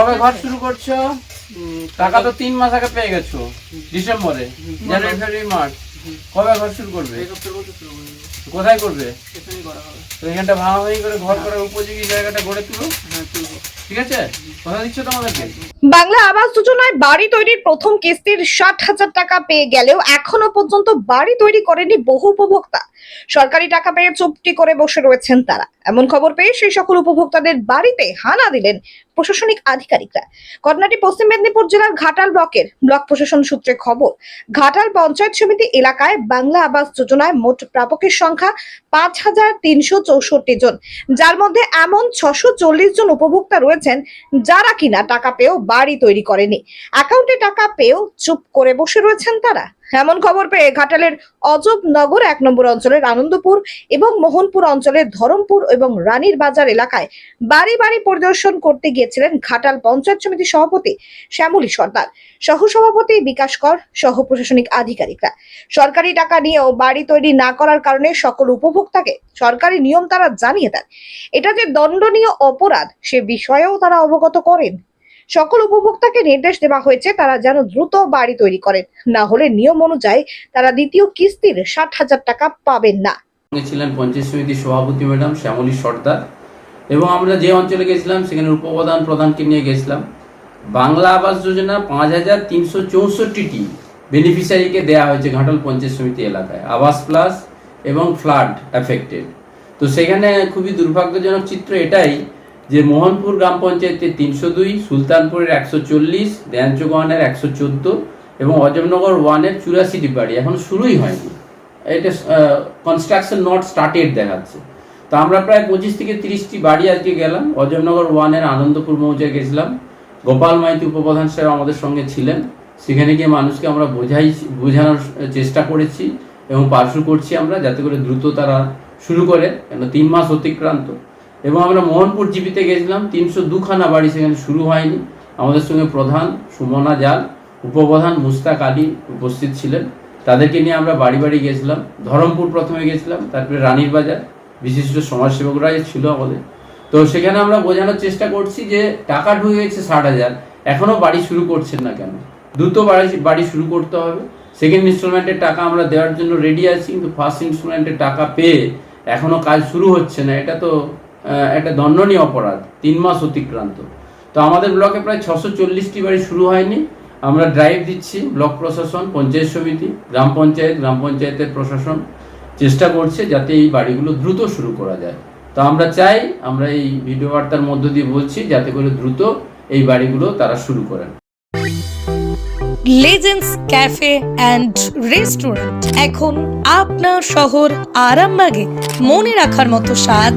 কবে ঘর শুরু করছ? টাকা তো তিন মাস আগে পেয়ে গেছো ডিসেম্বরে জানুয়ারি ফেব্রুয়ারি মার্চ কবে ঘর শুরু করবে? কোথায় করবে? এখানটা ভাঙা ভাঙাভাঙি করে ঘর করার উপযোগী জায়গাটা গড়ে তুলো। হ্যাঁ তুলবো। বাংলা আবাস যোজনায় বাড়ি তৈরির প্রথম কিস্তির ষাট হাজার টাকা পেয়ে গেলেও এখনও পর্যন্ত বাড়ি তৈরি করেনি বহু উপভোক্তা। সরকারি টাকা পেয়ে চুপটি করে বসে রয়েছেন তারা। এমন খবর পেয়ে সেই সকল উপভোক্তাদের বাড়িতে হানা দিলেন প্রশাসনিক আধিকারিকরা। ঘটনাটি পশ্চিম মেদিনীপুর জেলার ঘাটাল ব্লকের ব্লক প্রশাসন সূত্রে খবর। ঘাটাল পঞ্চায়েত সমিতি এলাকায় বাংলা আবাস যোজনায় মোট প্রাপকের সংখ্যা পাঁচ হাজার তিনশো চৌষট্টি জন। যার মধ্যে এমন ছশো চল্লিশ জন উপভোক্তা রয়েছেন যারা কিনা টাকা পেয়েও বাড়ি তৈরি করেনি। অ্যাকাউন্টে টাকা পেয়েও চুপ করে বসে রয়েছেন তারা। এমন খবর পেয়ে ঘাটালের অজব নগর এক নম্বর অঞ্চলের আনন্দপুর এবং মোহনপুর অঞ্চলের ধরমপুর এবং রানীর বাজার এলাকায় বাড়ি বাড়ি পরিদর্শন করতে গিয়েছিলেন ঘাটাল পঞ্চায়েত সমিতির সভাপতি শ্যামলী সর্দার। সহসভাপতি বিকাশ কর সহ প্রশাসনিক আধিকারিকরা। সরকারি টাকা নিয়েও বাড়ি তৈরি না করার কারণে সকল উপভোক্তাকে সরকারি নিয়ম তারা জানিয়ে দেন। এটা যে দণ্ডনীয় অপরাধ, সে বিষয়েও তারা অবগত করেন। সকল উপভোক্তাকে নির্দেশ দেওয়া হয়েছে, তারা যেন দ্রুত বাড়ি তৈরি করেন। না হলে নিয়ম অনুযায়ী তারা দ্বিতীয় কিস্তির ষাট হাজার টাকা পাবেন না। ছিলেন পঞ্চায়েত সমিতির সভাপতি ম্যাডাম শ্যামলী সর্দার এবং আমরা যে অঞ্চলে গেছিলাম, সেখানে উপপ্রধান প্রধানকে নিয়ে গেছিলাম। বাংলা আবাস যোজনা পাঁচ হাজার তিনশো চৌষট্টিটি বেনিফিশিয়ারিকে দেওয়া হয়েছে ঘাটাল পঞ্চায়েত সমিতি এলাকায়। আবাস প্লাস এবং ফ্লাড অ্যাফেক্টেড তো সেখানে খুবই দুর্ভাগ্যজনক চিত্র এটাই যে মোহনপুর গ্রাম পঞ্চায়েতে তিনশো দুই, সুলতানপুরের একশো চল্লিশ দেয়াঞ্চগণের একশো চোদ্দ এবং অজমনগর ওয়ানের চুরাশিটি বাড়ি। এখন শুরুই হয়নি। এটা কনস্ট্রাকশন নট স্টার্টেড দেখাচ্ছে। তো আমরা প্রায় পঁচিশ থেকে তিরিশটি বাড়ি আজকে গেলাম। অজমনগর ওয়ানের আনন্দপুর মৌজায় গেছিলাম। গোপাল মাইতি উপপ্রধান সাহেব আমাদের সঙ্গে ছিলেন। সেখানে গিয়ে মানুষকে আমরা বোঝাই, বোঝানোর চেষ্টা করেছি এবং পার্শ্ব করছি আমরা, যাতে করে দ্রুত তারা শুরু করে। কেন তিন মাস অতিক্রান্ত। এবং আমরা মোহনপুর জিপিতে গেছিলাম। তিনশো দুখানা বাড়ি সেখানে শুরু হয়নি। আমাদের সঙ্গে প্রধান সুমনা জাল, উপপ্রধান মুস্তাক আলী উপস্থিত ছিলেন। তাদেরকে নিয়ে আমরা বাড়ি বাড়ি গেছিলাম। ধরমপুর প্রথমে গেছিলাম, তারপরে রানীর বাজার। বিশিষ্ট সমাজসেবকরাই ছিল আমাদের। তো সেখানে আমরা বোঝানোর চেষ্টা করছি যে টাকা ঢুকে গেছে ষাট হাজার। এখনও বাড়ি শুরু করছেন না কেন? দ্রুত বাড়ি বাড়ি শুরু করতে হবে। সেকেন্ড ইনস্টলমেন্টের টাকা আমরা দেওয়ার জন্য রেডি আছি, কিন্তু ফার্স্ট ইনস্টলমেন্টের টাকা পেয়ে এখনও কাজ শুরু হচ্ছে না। এটা তো একটা দণ্ডনীয় অপরাধ, তিন মাস অতিক্রান্ত। তো আমাদের ব্লকে প্রায় ছশো চল্লিশটি বাড়ি শুরু হয়নি। আমরা ড্রাইভ দিচ্ছি ব্লক প্রশাসন, পঞ্চায়েত সমিতি, গ্রাম পঞ্চায়েত, গ্রাম পঞ্চায়েতের প্রশাসন চেষ্টা করছে যাতে এই বাড়িগুলো দ্রুত শুরু করা যায়। তো আমরা চাই, আমরা এই ভিডিও বার্তার মধ্য দিয়ে বলছি, যাতে করে দ্রুত এই বাড়িগুলো তারা শুরু করেন। লেজেন্ডস ক্যাফে অ্যান্ড রেস্টুরেন্ট এখন আপনার শহর আরামবাগে মনে রাখার মতো সাজ